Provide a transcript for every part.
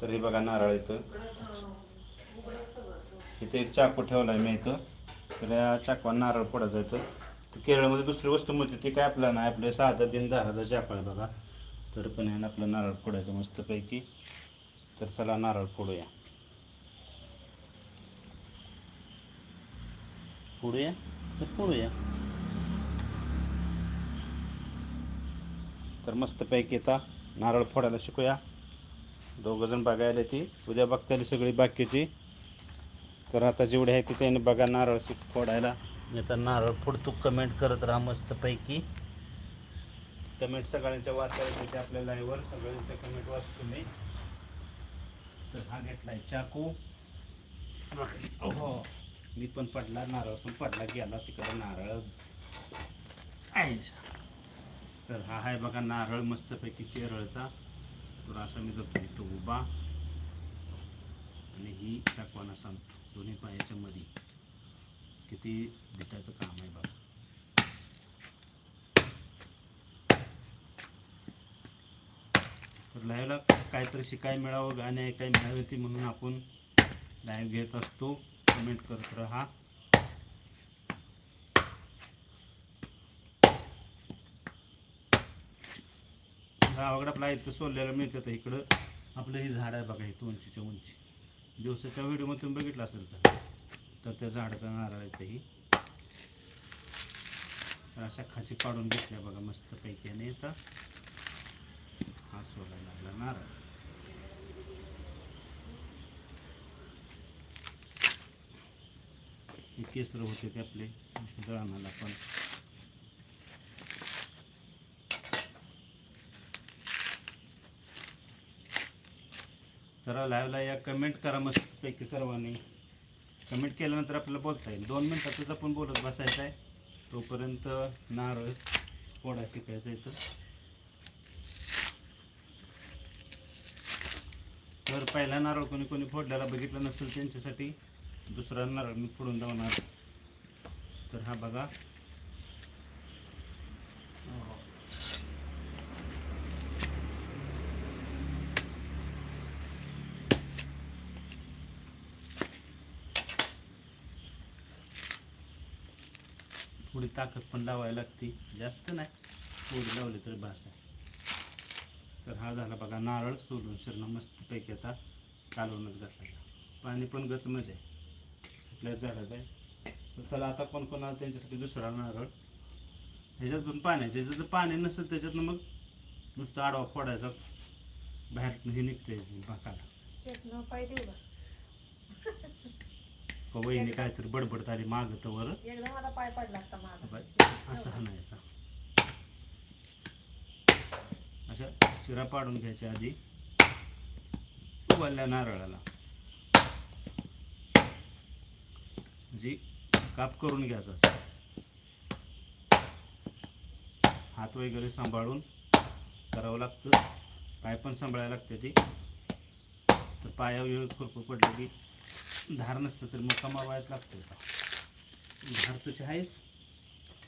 तर हे बघा नारळ येतं इथे एक चाकू ठेवला आहे मी इथं. तर या चाकवा नारळ फोडायचं येतं तर केरळमध्ये दुसरी वस्तू मिळते ती काय आपलं नाही. आपलं साधं बिन दाराचं चाकू आहे बघा. तर पण ह्यानं आपलं नारळ फोडायचं मस्तपैकी. तर चला नारळ फोडूया. फोडूया? तर फोडूया. तर मस्तपैकी आता नारळ फोडायला शिकूया. दोघंजण बघायला ती उद्या बघतायला सगळी बाकीची. तर आता जेवढे आहे तिथे बघा नारळ फोडायला. मी आता नारळ फोडतो. कमेंट करत राहा मस्तपैकी. कमेंट सगळ्यांच्या वाचायला तिथे आपल्या लाईव्हवर सगळ्यांच्या कमेंट वाचतो मी. तर हा घेतलाय चाकू. हो. मी पण पडला. नारळ पण पडला. गेला तिकडे नारळ. आहे. तर हा आहे बघा नारळ मस्तपैकी केरळचा. तर असा मी करतो तो उभा आणि ही टाकवाना सांगतो. दोन्ही पायाच्या मध्ये किती धिटाचं काम आहे बघा. तर लाईव्हला काहीतरी शिकाय मिळावं गाणे ऐकाय मिळावी ती म्हणून आपण लाईव्ह घेत असतो. कमेंट करत राहा. गावाकडे आपला इथं सोडलेलं मिळतं तर इकडं. आपलं हे झाड आहे बघा इथं उंचीच्या उंची. दिवसाच्या व्हिडिओमध्ये तुम्ही बघितलं असेल तर. तर त्या झाडाचा नारळ आहे ही. अशा खाची काढून घेतल्या बघा मस्त पैकी. आणि येतात हा सोडायला लागला नारळ. केसर होते ते आपले जळणाला पण. जरा लाईव्हला या कमेंट करा मस्तपैकी सर्वांनी. कमेंट केल्यानंतर आपल्याला बोलता येईल. दोन मिनटातच आपण बोलत बसायचं आहे. तोपर्यंत नारळ फोडा शिकायचा इथं. तर पहिला नारळ कोणी कोणी फोडल्याला बघितलं नसेल त्यांच्यासाठी दुसरा नारळ मी फोडून जाणार. तर हा बघा. थोडी ताकद पण लावायला लागते. जास्त नाही. थोडी लावली तरी भास आहे तर हा झाला बघा नारळ सोलून शिरणं मस्तपैकी आता कालवणच घातला. पाणी पण गचमध्ये आहे. आपल्या झाडात आहे. तर चला आता कोण कोणाला त्यांच्यासाठी दुसरा नारळ. ह्याच्यात ह्याच्यातून पाण्याचे जर पाणी नसेल त्याच्यातनं मग नुसतं आडवा फोडायचा. बाहेर हे निघते भाकाला. चष्मा का वहिनी काहीतरी बडबडत आली मागं तर वर? एकदा मला पाय पडला असता माझा असं हाणायचा अशा चिरा पाडून घ्यायच्या आधी उबलल्या नारळाला. म्हणजे काप करून घ्यायचा. हात वगैरे सांभाळून करावं लागतं. पाय पण सांभाळायला लागते ती. तर पायावर खुरपूर पडलं की धार नसतं तर मग कमावायच लागतो धार तशी आहेच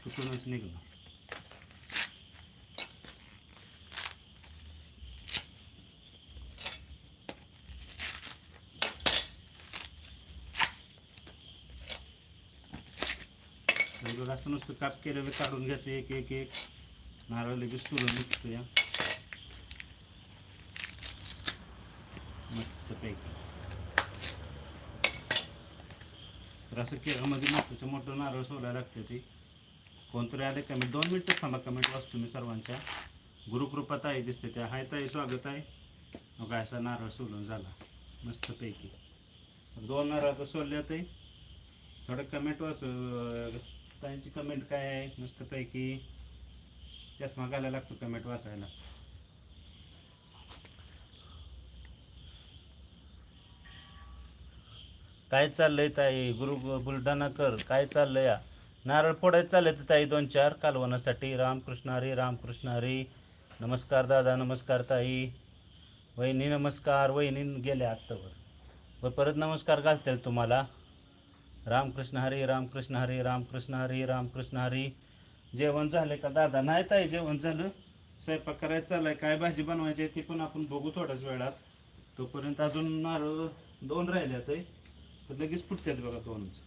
तुटूनच निघणार असं नुसतं काप केलेलं काढून घ्यायचं एक एक एक. नारळ लगेच तुरून निघतो या मस्त पैकी. असं केरळमध्ये म्हणजे मोठं मोठं नारळ सोलायला लागते ती. कोणतरी आले कमेंट दोन मिनटं थांबा कमेंट वाचतो मी सर्वांच्या. गुरुकृपा ताई दिसते त्या. हाय ताई स्वागत आहे. मग असा नारळ सोलून झाला मस्तपैकी. दोन नारळ तर सोलले ते थोडं कमेंट वाच ताईंची कमेंट काय आहे? मस्तपैकी. चष्मा घालायला लागतो कमेंट वाचायला. काय चाललंय ताई? गुरु बुलढाणाकर काय चाललंय? या नारळ फोडायचं चाललंय तर ताई दोन चार कालवणासाठी रामकृष्ण हरी रामकृष्ण हरी. नमस्कार दादा नमस्कार ताई. वहिनी नमस्कार. वहिनी गेल्या आत्तावर. व परत नमस्कार घालतील तुम्हाला. रामकृष्ण हरी रामकृष्ण हरी रामकृष्ण हरी रामकृष्ण हरी. जेवण झालं का दादा? नाही ताई जेवण झालं. स्वयंपाक करायचं चाललंय. काय भाजी बनवायची आहे ती पण आपण बघू थोड्याच वेळात. तोपर्यंत अजून नारळ दोन राहिले आता तर लगेच फुटतात बघा दोनच.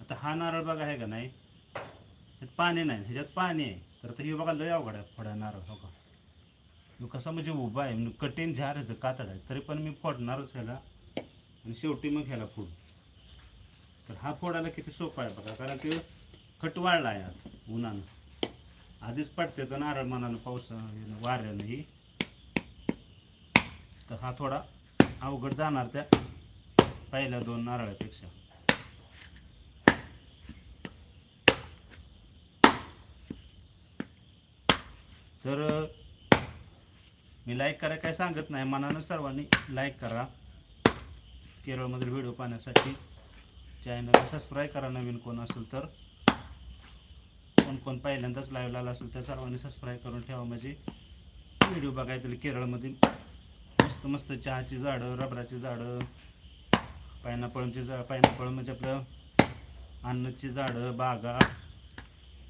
आता हा नारळ बघा आहे का नाही? ह्यात पाणी नाही ह्याच्यात पाणी आहे. तर आता हे बघा लय अवघड आहे फोडा नारळ हो का? कसा म्हणजे उभा आहे म्हणजे कठीण झार ह्याचं कातड आहे. तरी पण मी फोडणारच ह्याला. आणि शेवटी मग ह्याला फोड. तर हा फोडायला किती सोपा आहे बघा कारण ते खट वाढला आहे आज उन्हानं. आधीच पडते तर नारळ मनानं पाऊस वाऱ्यानंही तर हा थोडा अवघड जाणार त्या. पहिल्या दोन नारळापेक्षा. तर मी लाईक करा काय सांगत नाही. मनानं सर्वांनी लाईक करा. केरळमधील व्हिडिओ पाहण्यासाठी चॅनलला सबस्क्राईब करा नवीन कोण असेल तर. कोण कोण पहिल्यांदाच लाईव्ह आला असेल तर सर्वांनी सबस्क्राईब करून ठेवा. म्हणजे व्हिडिओ बघायतील केरळमधील मस्त मस्त चहाची झाडं रबराची झाडं पायनापळची झा पायनापळ म्हणजे आपलं अन्नाची झाडं बागा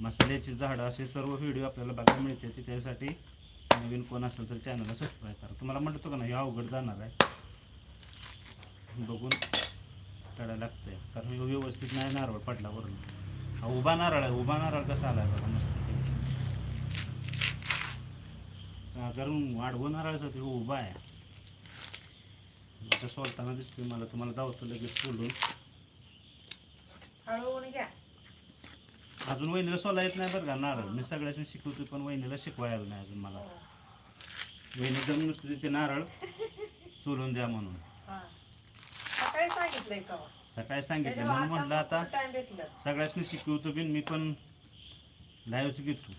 मसाल्याची झाडं असे सर्व व्हिडिओ आपल्याला बघायला मिळते. ते त्यासाठी नवीन कोण असेल तर चॅनलला सबस्क्राईब करा. तुम्हाला म्हणतो का नाही हे अवघड जाणार आहे. बघून काढायला लागतंय. कारण हे व्यवस्थित नाही नारळ पडला वरून. हा उभा नारळ आहे उभा नारळ कसा आला आहे बघा मस्त कारण वाढवून नारळाचा ते उभा आहे. आता सोलताना दिसतोय मला. तुम्हाला दावतो लगेच सोडून घ्या. अजून वहिनीला सोला येत नाही बरं का? नारळ. मी सगळ्याच शिकवतोय पण वहिनीला शिकवायला नाही अजून मला. वहिनी जम नुसतं ते नारळ सोलून द्या म्हणून. सकाळी सांगितलंय का? सकाळी सांगितलं म्हणून म्हटलं आता टाइम भेटलं. सगळ्यासनी शिकवतो बिन मी पण लाईव्हच घेतो.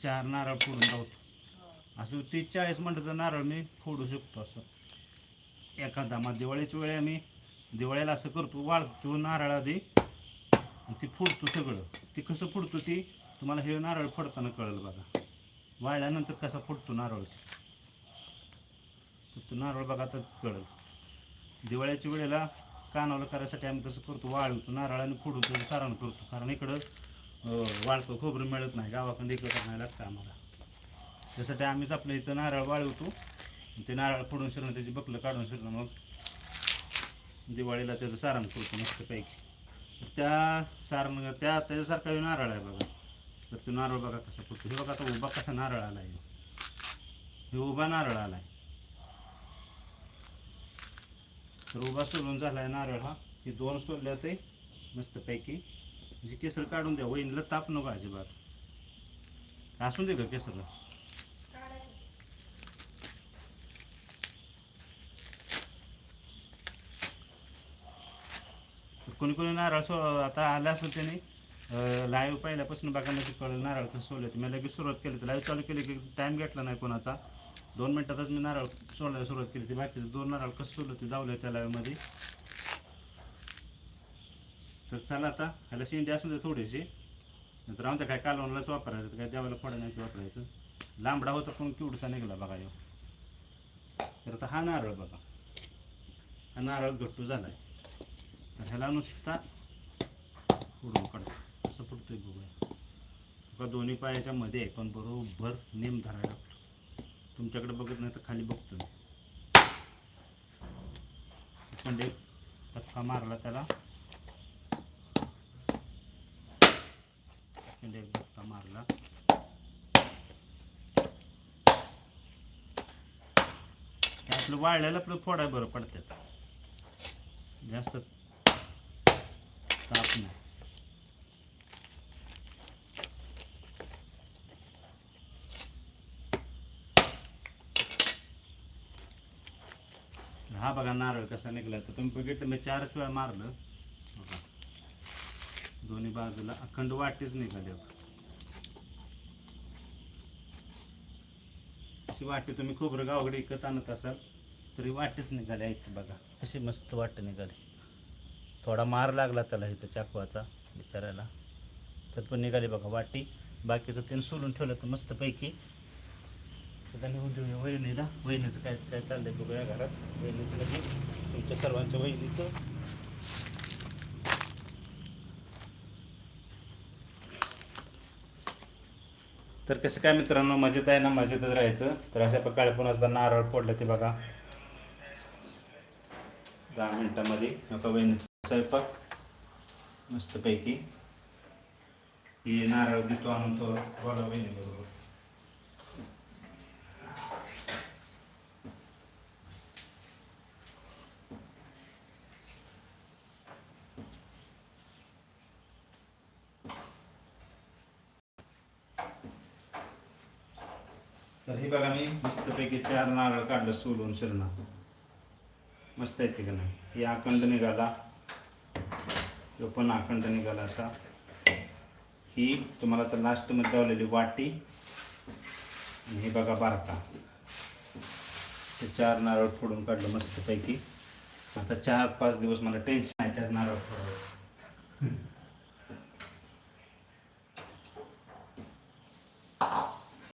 चार नारळ फोडून लावतो हो. असं तीस चाळीस म्हणलं तर नारळ मी फोडू शकतो असं. एखादा मग दिवाळीच्या वेळी आम्ही दिवाळीला असं करतो वाळतो नारळ आधी आणि ती फोडतो सगळं. ती कसं फोडतो ती? तुम्हाला हे नारळ फोडताना कळलं बघा. वाळल्यानंतर कसा फोडतो नारळ तो? नारळ बघा तर कळलं. दिवाळीच्या वेळेला कानावलं करायसाठी आम्ही तसं करतो वाळवतो नारळ आणि फोडून त्याचं सारण करतो. कारण इकडं वाळतो खोबरं मिळत नाही. गावाकडे इकडं नाही लागतं आम्हाला. त्यासाठी आम्हीच आपल्या इथं नारळ वाळवतो. ते नारळ फोडून शिरणं त्याची बकलं काढून शिरणं मग दिवाळीला त्याचं सारण करतो मस्तपैकी. त्या सारण त्या त्याच्यासारखा नारळ आहे बघा. तर तो नारळ बघा कसा फुटतो. हे बघा आता उभा कसा नारळ आला आहे हे उभा नारळ आला आहे तर उभा सोलून झाला आहे नारळ हा. हे दोन सोलले ते मस्तपैकी. म्हणजे केसर काढून द्या. वहिनीला ताप नको अजिबात. असून दे का केसरला. कोणी कोणी नारळ सो आता आलं असेल त्याने लाईव्ह पहिल्यापासून बघा म्हणजे कळलं नारळ कसं सोडलं मी लगेच सुरुवात केली तर लाईव्ह चालू केली की टाईम घेतला नाही कोणाचा. दोन मिनटातच मी नारळ सोडायला सुरुवात केली ती बाकीचं दोन नारळ कसं सोडलं ते जावलं त्या लाईव्हमध्ये तर चला आता ह्याला शेंडी असून दे थोडीशी. नंतर आमच्या काय कालवणालाच वापरायचं काय देवाला फोडण्याचं वापरायचं. लांबडा होता पण किवडचा निघाला बघा येऊ तर आता हा नारळ बघा. हा नारळ घट्टू झाला आहे तर ह्याला नुसता फोडून काढतो. असं फुटतोय बघूया. तुका दोन्ही पायाच्या मध्ये आहे पण बरोबर नेम धरायला लागतो. तुमच्याकडे बघत नाही तर खाली बघतो मी. पण एक धक्का मारला त्याला. एक धक्का मारला. आपलं वाळलेलं आपलं फोडाय बरं पडतात जास्त ताप नाही हा बघा नारळ कसा निघला? तर तुम्ही बघितलं मी चारच वेळा मारलं. बघा. दोन्ही बाजूला अखंड वाटेच निघाले. अशी वाटी तुम्ही खोबरं गावकडे इकत आणत असाल तरी वाटेच निघाले. आहेत बघा अशी मस्त वाट निघाली. थोडा मार लागला त्याला इथं चाकवाचा बिचारायला तर पण निघाली बघा वाटी. बाकीचं त्यानं सोलून ठेवलं तर मस्तपैकी. तर त्याने उद्या वहिनीला. वहिनीचं काय काय चाललंय बघूया घरात. वहिनीचं लगेच. तुमच्या सर्वांच्या वहिनीचं. तर कसं काय मित्रांनो मजेत आहे ना? मजेतच राहायचं. तर अशा प्रकारे पण असता नारळ फोडलं ते बघा. दहा मिनिटामध्ये. नका वहिनीचा. स्वयंपाक मस्तपैकी. ही नारळ देतो आणून तो बोला वहिनी बरोबर तर हे बघा मी मस्तपैकी चार नारळ काढलं सोलून शिरणा. मस्त आहे का नाही? हे अखंड निघाला. जो पण अखंड निघाला असा. ही तुम्हाला तर लास्टमध्ये लावलेली वाटी. आणि हे बघा बारका. ते चार नारळ फोडून काढलं मस्तपैकी. आता चार पाच दिवस मला टेन्शन आहे त्या नारळ फोडून